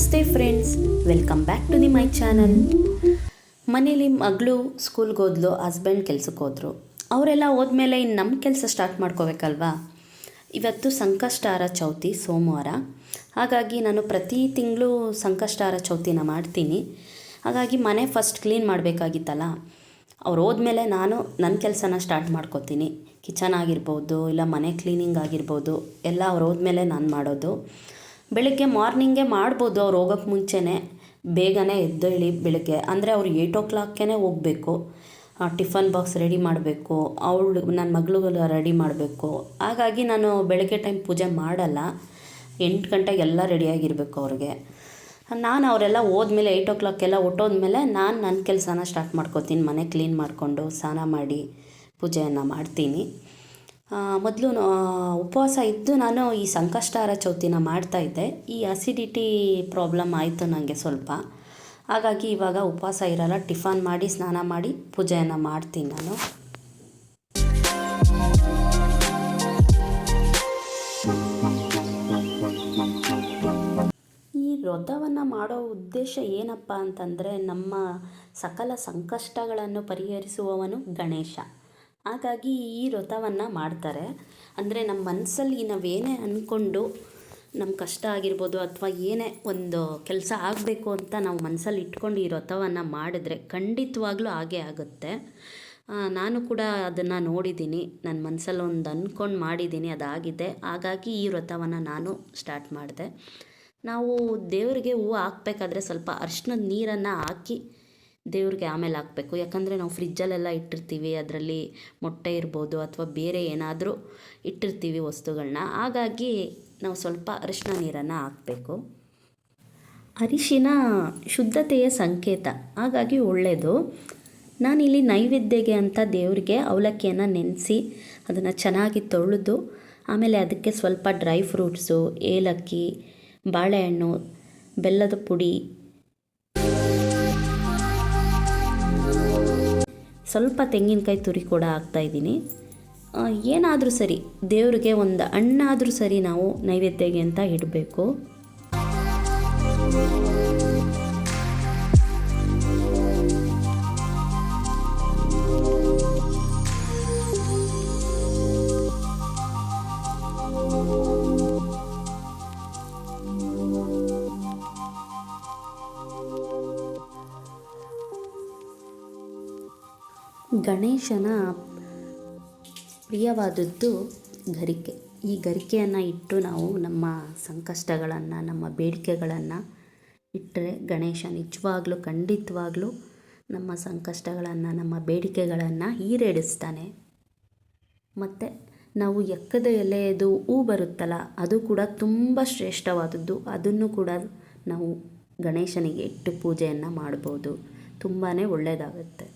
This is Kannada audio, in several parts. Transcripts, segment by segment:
ನಮಸ್ತೆ friends welcome back to the my channel ಮನೇಲಿ ಮಗಳು ಸ್ಕೂಲ್ಗೆ ಹೋದ್ಲು ಹಸ್ಬೆಂಡ್ ಕೆಲ್ಸಕ್ಕೆ ಹೋದ್ರು. ಅವರೆಲ್ಲ ಹೋದ್ಮೇಲೆ ಇನ್ನು ನಮ್ಮ ಕೆಲಸ ಸ್ಟಾರ್ಟ್ ಮಾಡ್ಕೋಬೇಕಲ್ವಾ? ಇವತ್ತು ಸಂಕಷ್ಟಾರ ಚೌತಿ ಸೋಮವಾರ. ಹಾಗಾಗಿ ನಾನು ಪ್ರತಿ ತಿಂಗಳು ಸಂಕಷ್ಟಾರ ಚೌತಿನ ಮಾಡ್ತೀನಿ. ಹಾಗಾಗಿ ಮನೆ ಫಸ್ಟ್ ಕ್ಲೀನ್ ಮಾಡಬೇಕಾಗಿತ್ತಲ್ಲ? ಅವ್ರು ಹೋದ್ಮೇಲೆ ನಾನು ನನ್ನ ಕೆಲಸನ ಸ್ಟಾರ್ಟ್ ಮಾಡ್ಕೋತೀನಿ. ಕಿಚನ್ ಆಗಿರ್ಬೋದು, ಇಲ್ಲ ಮನೆ ಕ್ಲೀನಿಂಗ್ ಆಗಿರ್ಬೋದು, ಎಲ್ಲ ಅವ್ರು ಹೋದ್ಮೇಲೆ ನಾನು ಮಾಡೋದು. ಬೆಳಿಗ್ಗೆ ಮಾರ್ನಿಂಗೇ ಮಾಡ್ಬೋದು ಅವ್ರು ಹೋಗೋಕ್ಕೆ ಮುಂಚೆನೇ. ಬೇಗನೆ ಎದ್ದೇಳಿ ಬೆಳಗ್ಗೆ. ಅಂದರೆ ಅವ್ರು ಏಯ್ಟ್ ಓ ಕ್ಲಾಕೇ ಹೋಗಬೇಕು ಟಿಫನ್ ಬಾಕ್ಸ್ ರೆಡಿ ಮಾಡಬೇಕು. ಅವಳು ನನ್ನ ಮಗಳು ರೆಡಿ ಮಾಡಬೇಕು. ಹಾಗಾಗಿ ನಾನು ಬೆಳಗ್ಗೆ ಟೈಮ್ ಪೂಜೆ ಮಾಡಲ್ಲ. ಎಂಟು ಗಂಟೆಗೆಲ್ಲ ರೆಡಿಯಾಗಿರಬೇಕು ಅವ್ರಿಗೆ. ನಾನು ಅವರೆಲ್ಲ ಹೋದ್ಮೇಲೆ ಏಯ್ಟ್ ಓ ಕ್ಲಾಕೆಲ್ಲ ಹೊಟ್ಟೋದ್ಮೇಲೆ ನಾನು ನನ್ನ ಕೆಲಸನ ಸ್ಟಾರ್ಟ್ ಮಾಡ್ಕೋತೀನಿ. ಮನೆ ಕ್ಲೀನ್ ಮಾಡಿಕೊಂಡು ಸ್ನಾನ ಮಾಡಿ ಪೂಜೆಯನ್ನು ಮಾಡ್ತೀನಿ. ಮೊದಲು ಉಪವಾಸ ಇದ್ದು ನಾನು ಈ ಸಂಕಷ್ಟಾರ ಚೌತಿನ ಮಾಡ್ತಾಯಿದ್ದೆ ಈ ಅಸಿಡಿಟಿ ಪ್ರಾಬ್ಲಮ್ ಆಯಿತು ನನಗೆ ಸ್ವಲ್ಪ. ಹಾಗಾಗಿ ಇವಾಗ ಉಪವಾಸ ಇರಲ್ಲ, ಟಿಫನ್ ಮಾಡಿ, ಸ್ನಾನ ಮಾಡಿ, ಪೂಜೆಯನ್ನು ಮಾಡ್ತೀನಿ ನಾನು. ಈ ವ್ರತವನ್ನು ಮಾಡೋ ಉದ್ದೇಶ ಏನಪ್ಪ ಅಂತಂದರೆ ನಮ್ಮ ಸಕಲ ಸಂಕಷ್ಟಗಳನ್ನು ಪರಿಹರಿಸುವವನು ಗಣೇಶ. ಹಾಗಾಗಿ ಈ ವ್ರತವನ್ನು ಮಾಡ್ತಾರೆ. ಅಂದರೆ ನಮ್ಮ ಮನಸ್ಸಲ್ಲಿ ನಾವೇನೇ ಅಂದ್ಕೊಂಡು ನಮ್ಮ ಕಷ್ಟ ಆಗಿರ್ಬೋದು ಅಥವಾ ಏನೇ ಒಂದು ಕೆಲಸ ಆಗಬೇಕು ಅಂತ ನಾವು ಮನಸ್ಸಲ್ಲಿ ಇಟ್ಕೊಂಡು ಈ ವ್ರತವನ್ನು ಮಾಡಿದ್ರೆ ಖಂಡಿತವಾಗ್ಲೂ ಹಾಗೇ ಆಗುತ್ತೆ. ನಾನು ಕೂಡ ಅದನ್ನು ನೋಡಿದ್ದೀನಿ ನನ್ನ ಮನಸ್ಸಲ್ಲಿ ಒಂದು ಅಂದ್ಕೊಂಡು ಮಾಡಿದ್ದೀನಿ ಅದಾಗಿದೆ. ಹಾಗಾಗಿ ಈ ವ್ರತವನ್ನು ನಾನು ಸ್ಟಾರ್ಟ್ ಮಾಡಿದೆ. ನಾವು ದೇವರಿಗೆ ಹೂವು ಹಾಕಬೇಕಾದ್ರೆ ಸ್ವಲ್ಪ ಅರ್ಶಿನದ ನೀರನ್ನು ಹಾಕಿ ದೇವ್ರಿಗೆ ಆಮೇಲೆ ಹಾಕಬೇಕು. ಯಾಕಂದರೆ ನಾವು ಫ್ರಿಜ್ಜಲ್ಲೆಲ್ಲ ಇಟ್ಟಿರ್ತೀವಿ, ಅದರಲ್ಲಿ ಮೊಟ್ಟೆ ಇರ್ಬೋದು ಅಥವಾ ಬೇರೆ ಏನಾದರೂ ಇಟ್ಟಿರ್ತೀವಿ ವಸ್ತುಗಳನ್ನ ಹಾಗಾಗಿ ನಾವು ಸ್ವಲ್ಪ ಅರಿಶಿನ ನೀರನ್ನು ಹಾಕಬೇಕು. ಅರಿಶಿನ ಶುದ್ಧತೆಯ ಸಂಕೇತ, ಹಾಗಾಗಿ ಒಳ್ಳೆಯದು ನಾನಿಲ್ಲಿ ನೈವೇದ್ಯಗೆ ಅಂತ ದೇವರಿಗೆ ಅವಲಕ್ಕಿಯನ್ನು ನೆನೆಸಿ ಅದನ್ನು ಚೆನ್ನಾಗಿ ತೊಳೆದು, ಆಮೇಲೆ ಅದಕ್ಕೆ ಸ್ವಲ್ಪ ಡ್ರೈ ಫ್ರೂಟ್ಸು, ಏಲಕ್ಕಿ, ಬಾಳೆಹಣ್ಣು, ಬೆಲ್ಲದ ಪುಡಿ ಸ್ವಲ್ಪ ತೆಂಗಿನಕಾಯಿ ತುರಿ ಕೂಡ ಹಾಕ್ತಾಯಿದ್ದೀನಿ ಏನಾದರೂ ಸರಿ, ದೇವರಿಗೆ ಒಂದು ಹಣ್ಣಾದರೂ ಸರಿ ನಾವು ನೈವೇದ್ಯಗೆ ಅಂತ ಇಡಬೇಕು. ಗಣೇಶನ ಪ್ರಿಯವಾದದ್ದು ಗರಿಕೆ. ಈ ಗರಿಕೆಯನ್ನು ಇಟ್ಟು ನಾವು ನಮ್ಮ ಸಂಕಷ್ಟಗಳನ್ನು, ನಮ್ಮ ಬೇಡಿಕೆಗಳನ್ನು ಇಟ್ಟರೆ ಗಣೇಶ ನಿಜವಾಗ್ಲೂ, ಖಂಡಿತವಾಗ್ಲೂ ನಮ್ಮ ಸಂಕಷ್ಟಗಳನ್ನು, ನಮ್ಮ ಬೇಡಿಕೆಗಳನ್ನು ಈರೇಡಿಸ್ತಾನೆ ಮತ್ತು ನಾವು ಎಕ್ಕದ ಎಲೆಯದು ಹೂ ಬರುತ್ತಲ್ಲ, ಅದು ಕೂಡ ತುಂಬ ಶ್ರೇಷ್ಠವಾದದ್ದು. ಅದನ್ನು ಕೂಡ ನಾವು ಗಣೇಶನಿಗೆ ಇಟ್ಟು ಪೂಜೆಯನ್ನು ಮಾಡ್ಬೋದು. ತುಂಬಾ ಒಳ್ಳೆಯದಾಗುತ್ತೆ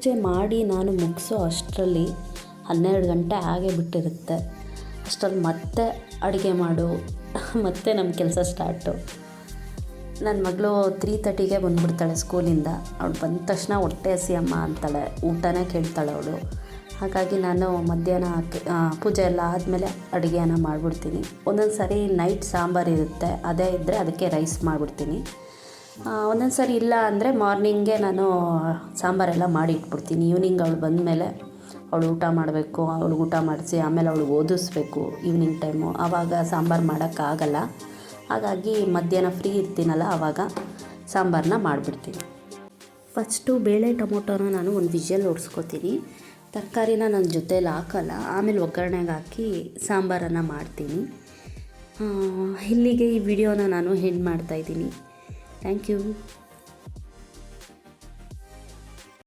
ಪೂಜೆ ಮಾಡಿ ನಾನು ಮುಗಿಸೋ ಅಷ್ಟರಲ್ಲಿ ಹನ್ನೆರಡು ಗಂಟೆ ಆಗೇ ಬಿಟ್ಟಿರುತ್ತೆ ಅಷ್ಟರಲ್ಲಿ ಮತ್ತೆ ಅಡುಗೆ ಮಾಡು, ಮತ್ತೆ ನಮ್ಮ ಕೆಲಸ ಸ್ಟಾರ್ಟು. ನನ್ನ ಮಗಳು ತ್ರೀ ತರ್ಟಿಗೆ ಬಂದುಬಿಡ್ತಾಳೆ ಸ್ಕೂಲಿಂದ. ಅವಳು ಬಂದ ತಕ್ಷಣ ಹೊಟ್ಟೆ ಹಸಿ ಅಮ್ಮ ಅಂತಾಳೆ, ಊಟನೇ ಕೇಳ್ತಾಳೆ ಅವಳು. ಹಾಗಾಗಿ ನಾನು ಮಧ್ಯಾಹ್ನ ಪೂಜೆ ಎಲ್ಲ ಆದಮೇಲೆ ಅಡುಗೆನ ಮಾಡಿಬಿಡ್ತೀನಿ. ಒಂದೊಂದು ಸಾರಿ ನೈಟ್ ಸಾಂಬಾರು ಇರುತ್ತೆ, ಅದೇ ಇದ್ದರೆ ಅದಕ್ಕೆ ರೈಸ್ ಮಾಡಿಬಿಡ್ತೀನಿ. ಒಂದೊಂದು ಸರಿ ಇಲ್ಲ ಅಂದರೆ ಮಾರ್ನಿಂಗೇ ನಾನು ಸಾಂಬಾರೆಲ್ಲ ಮಾಡಿ ಇಟ್ಬಿಡ್ತೀನಿ ಈವ್ನಿಂಗ್ ಅವಳು ಬಂದಮೇಲೆ ಅವಳು ಊಟ ಮಾಡಬೇಕು ಅವಳು ಊಟ ಮಾಡಿಸಿ ಆಮೇಲೆ ಅವಳಿಗೆ ಓದಿಸ್ಬೇಕು ಈವ್ನಿಂಗ್ ಟೈಮು ಆವಾಗ ಸಾಂಬಾರು ಮಾಡೋಕ್ಕಾಗಲ್ಲ ಹಾಗಾಗಿ ಮಧ್ಯಾಹ್ನ ಫ್ರೀ ಇರ್ತೀನಲ್ಲ ಆವಾಗ ಸಾಂಬಾರನ್ನ ಮಾಡಿಬಿಡ್ತೀನಿ. ಫಸ್ಟು ಬೇಳೆ ಟೊಮೊಟೊನ ನಾನು ಒಂದು ವಿಷಲ್ ಓಡಿಸ್ಕೊತೀನಿ ತರಕಾರಿನ ನನ್ನ ಜೊತೆಯಲ್ಲಿ ಹಾಕಲ್ಲ, ಆಮೇಲೆ ಒಗ್ಗರಣೆಗೆ ಹಾಕಿ ಸಾಂಬಾರನ್ನು ಮಾಡ್ತೀನಿ. ಇಲ್ಲಿಗೆ ಈ ವಿಡಿಯೋನ ನಾನು ಹೆಂಡ್ ಮಾಡ್ತಾಯಿದ್ದೀನಿ ಥ್ಯಾಂಕ್ ಯು